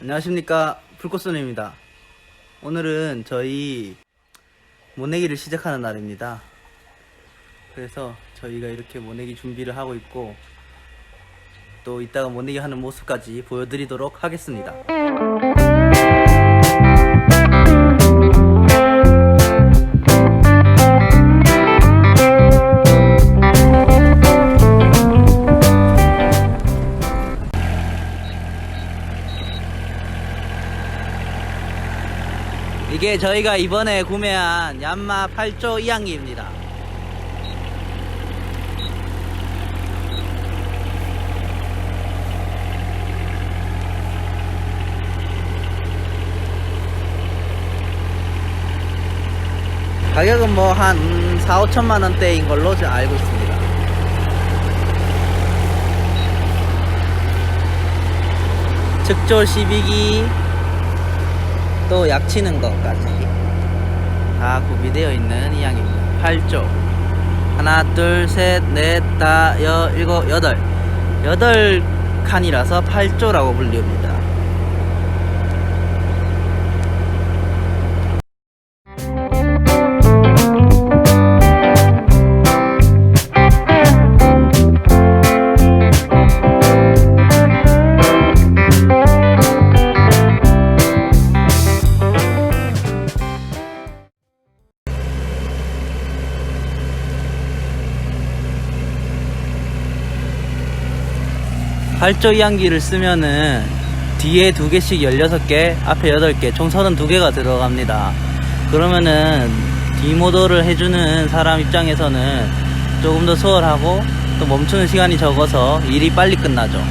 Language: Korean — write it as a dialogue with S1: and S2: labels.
S1: 안녕하십니까. 불꽃손입니다. 오늘은 저희 모내기를 시작하는 날입니다. 그래서 저희가 이렇게 모내기 준비를 하고 있고 또 이따가 모내기 하는 모습까지 보여드리도록 하겠습니다 이게 저희가 이번에 구매한 얀마 8조 이항기입니다. 가격은 뭐 한 4, 5천만 원대인 걸로 제가 알고 있습니다. 측조 12기 또 약치는 것까지 다 구비되어 있는 이양입니다. 8조. 하나, 둘, 셋, 넷, 다, 여, 일곱, 여덟. 여덟 칸이라서 8조라고 불립니다. 이항기를 쓰면은 뒤에 두 개씩 16개, 앞에 8개, 총 32개가 들어갑니다. 그러면은 디모더를 해주는 사람 입장에서는 조금 더 수월하고 또 멈추는 시간이 적어서 일이 빨리 끝나죠.